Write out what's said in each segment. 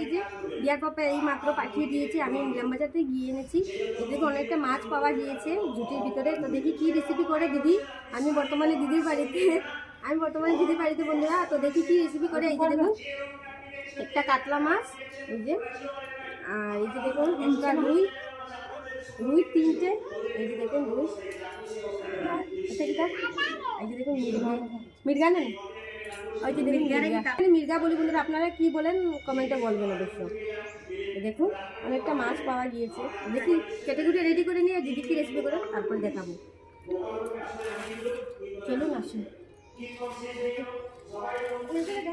এই যে বিয়ার পাপা এই মাত্র পাঠিয়ে দিয়েছে, আমি নিলাম বাজারতে গিয়ে এনেছি। এদিকে অনেকটা মাছ পাওয়া গিয়েছে জুটির ভিতরে। তো দেখি কি রেসিপি করে দিদি। আমি বর্তমানে দিদির বাড়িতে, আমি বর্তমানে দিদির বাড়িতে বন্ধুরা, তো দেখি কি রেসিপি করে। এই যে দেখুন, একটা কাতলা মাছ, এই যে, আর এই যে দেখুন একটা রুই রুই তিনটে, এই যে দেখুন রুই। এটা, এই যে দেখুন মির্গা মির্গা নেন যে দেখুন মির্গা বলি বন্ধুরা আপনারা কি বলেন? কমেন্টে বলবেন অবশ্য। দেখুন অনেকটা মাছ পাওয়া গিয়েছে। দেখি কেটে কুটে রেডি করে নিয়ে দিদি কি রেসিপি করে তারপরে দেখাবো। চলুন আসুন। দেখা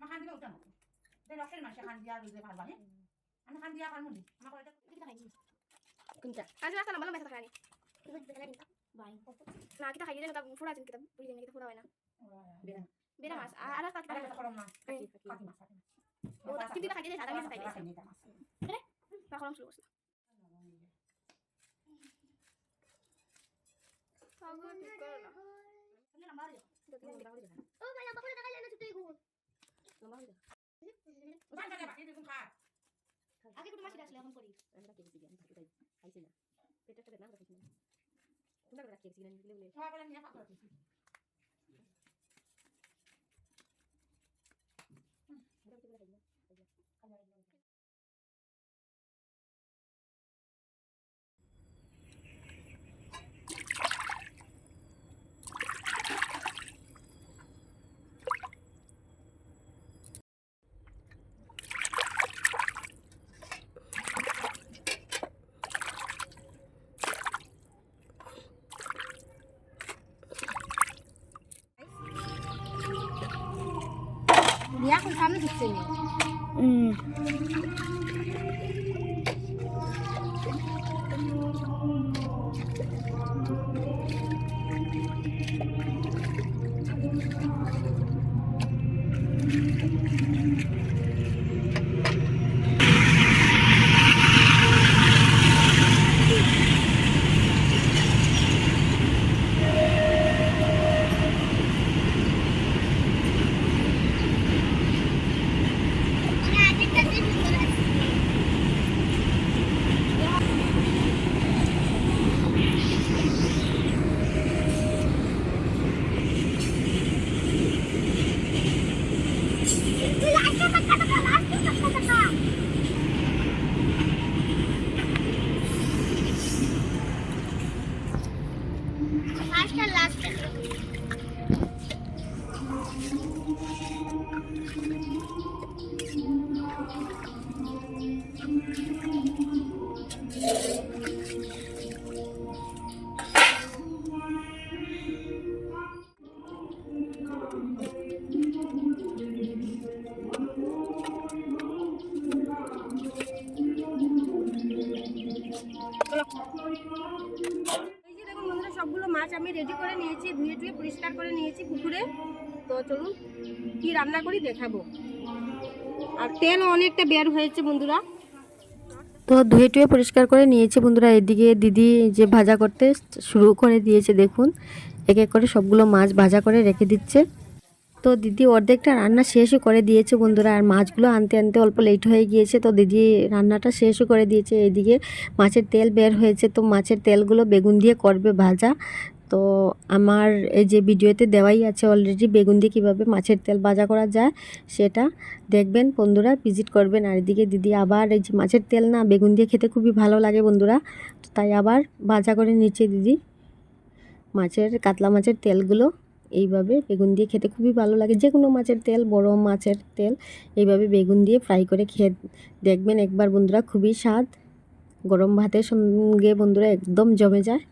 নাম বলুন তো তুমি মাসে গেছি আর আপনার এই জায়গা কি দেন কোনটা আজ রাস্তা নাম্বার মেসেজ খানি না কিটা খাইয়ে না ফুড়া চিন কিটা বুঝি না কিটা ফুড়া হয় না বেরা মাছ আর আর কিটা ও কিন্তু খাইয়ে সাদা মেসেজ খাইয়ে তখন শুরু করছে পাগল ঠিক করো না ও ভাই আপা করে দেখাইলে না তুই গো আগে কোন মাছ আসলে এখন করি রিয়া এখন সামনে ঢুকছে নি ቢያክል ሳምንት ይገኛል সবগুলো মাছ আমি রেডি করে নিয়েছি, ধুয়ে টুয়ে পরিষ্কার করে নিয়েছি পুকুরে। তো চলুন, কি রান্না করি দেখাবো। আর তেলও অনেকটা বের হয়েছে বন্ধুরা। তো ধুয়ে টুয়ে পরিষ্কার করে নিয়েছি বন্ধুরা, এদিকে দিদি যে ভাজা করতে শুরু করে দিয়েছে, দেখুন। এক এক করে সবগুলো মাছ ভাজা করে রেখে দিচ্ছে। তো দিদি অর্ধেকটা রান্না শেষও করে দিয়েছে বন্ধুরা। আর মাছগুলো আনতে আনতে অল্প লেট হয়ে গিয়েছে তো দিদি রান্নাটা শেষও করে দিয়েছে। এদিকে মাছের তেল বের হয়েছে তো মাছের তেলগুলো বেগুন দিয়ে করবে ভাজা। তো আমার এই যে ভিডিওতে দেওয়াই আছে অলরেডি বেগুন দিয়ে কীভাবে মাছের তেল ভাজা করা যায় সেটা দেখবেন বন্ধুরা ভিজিট করবেন। আর এদিকে দিদি আবার এই যে মাছের তেল না বেগুন দিয়ে খেতে খুবই ভালো লাগে বন্ধুরা। তো তাই আবার ভাজা করে নিচ্ছে দিদি মাছের, কাতলা মাছের তেলগুলো। এইভাবে বেগুন দিয়ে খেতে খুবই ভালো লাগে। যে কোনো মাছের তেল, বড় মাছের তেল, এইভাবে বেগুন দিয়ে ফ্রাই করে খেয়ে দেখবেন একবার বন্ধুরা খুবই স্বাদ। গরম ভাতের সঙ্গে বন্ধুরা একদম জমে যায়।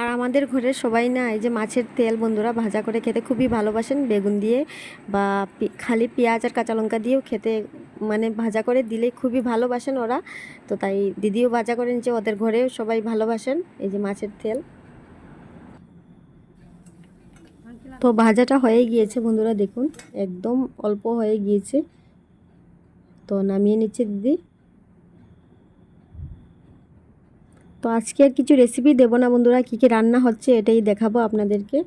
আর আমাদের ঘরের সবাই না, এই যে মাছের তেল বন্ধুরা ভাজা করে খেতে খুবই ভালোবাসেন। বেগুন দিয়ে বা খালি পেঁয়াজ আর কাঁচা লঙ্কা দিয়েও খেতে মানে ভাজা করে দিলে খুবই ভালোবাসেন ওরা। তো তাই দিদিও ভাজা করে নিচ্ছে ওদের ঘরেও সবাই ভালোবাসেন এই যে মাছের তেল। তো ভাজাটা হয়ে গিয়েছে, বন্ধুরা দেখুন, একদম অল্প হয়ে গিয়েছে। তো নামিয়ে নিচ্ছে দিদি। তো আজকে আর কিছু রেসিপি দেবো না বন্ধুরা, কী কী রান্না হচ্ছে এটাই দেখাবো আপনাদেরকে।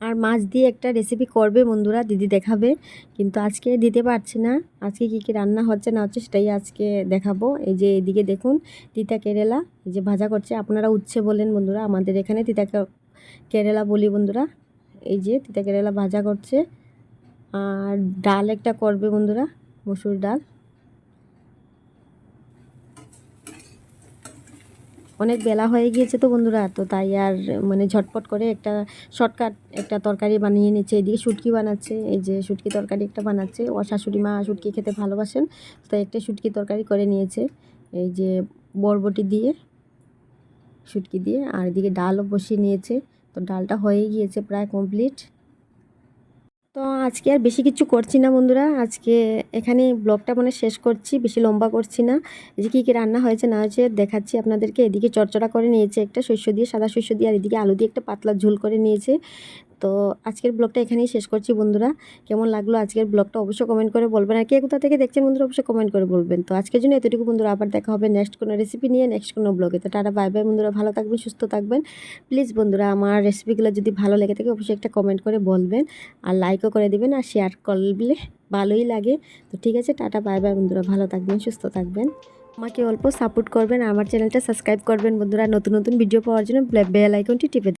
আর মাছ দিয়ে একটা রেসিপি করবে বন্ধুরা, দিদি দেখাবে। কিন্তু আজকে দিতে পারছি না, আজকে কী কী রান্না হচ্ছে না হচ্ছে সেটাই আজকে দেখাবো। এই যে এদিকে দেখুন তিতা কেরেলা, এই যে ভাজা করছে, আপনারা উচ্ছে বলেন বন্ধুরা, আমাদের এখানে তিতা কেরেলা বলি বন্ধুরা, এই যে তিতা কেরেলা ভাজা করছে। আর ডাল একটা করবে বন্ধুরা, মসুর ডাল। অনেক বেলা হয়ে গিয়েছে তো বন্ধুরা, তো তাই আর মানে ঝটপট করে একটা শর্টকাট একটা তরকারি বানিয়ে নিচ্ছে, এদিকে শুটকি বানাচ্ছে, এই যে শুটকি তরকারি একটা বানাচ্ছে। ও শাশুড়ি মা শুটকি খেতে ভালোবাসেন তাই একটা শুটকি তরকারি করে নিয়েছে, এই যে বরবটি দিয়ে, শুটকি দিয়ে, আর এদিকে ডালও বসিয়ে নিয়েছে। তো ডালটা হয়ে গিয়েছে প্রায় কমপ্লিট তো আজকে আর বেশি কিছু করছি না বন্ধুরা। আজকে এখানে ব্লগটা মানে শেষ করছি, বেশি লম্বা করছি না। যে কী কী রান্না হয়েছে না হয়েছে দেখাচ্ছি আপনাদেরকে। এদিকে চড়চড়া করে নিয়েছে একটা শস্য দিয়ে, সাদা শস্য দিয়ে, আর এদিকে আলু দিয়ে একটা পাতলা ঝোল করে নিয়েছে। তো আজকের ব্লগটা এখানেই শেষ করছি বন্ধুরা। কেমন লাগল আজকের ব্লগটা অবশ্যই কমেন্ট করে বলবেন। আর কে কোথা থেকে দেখছেন বন্ধুরা, অবশ্যই কমেন্ট করে বলবেন। তো আজকের জন্য এতটুকু বন্ধুরা, আবার দেখা হবে নেক্সট কোনো রেসিপি নিয়ে নেক্সট কোনো ব্লগে তো টাটা বাই বাই বন্ধুরা, ভালো থাকবেন, সুস্থ থাকবেন। প্লিজ বন্ধুরা, আমার রেসিপিগুলো যদি ভালো লেগে থাকে, অবশ্যই একটা কমেন্ট করে বলবেন। আর লাইকও করে দিবেন, আর শেয়ার করলে ভালোই লাগে। তো ঠিক আছে, টাটা বাই বাই বন্ধুরা, ভালো থাকবেন, সুস্থ থাকবেন। আমাকে অল্প সাপোর্ট করবেন আমার চ্যানেলটা সাবস্ক্রাইব করবেন বন্ধুরা। নতুন নতুন ভিডিও পাওয়ার জন্য বেল আইকনটি টিপে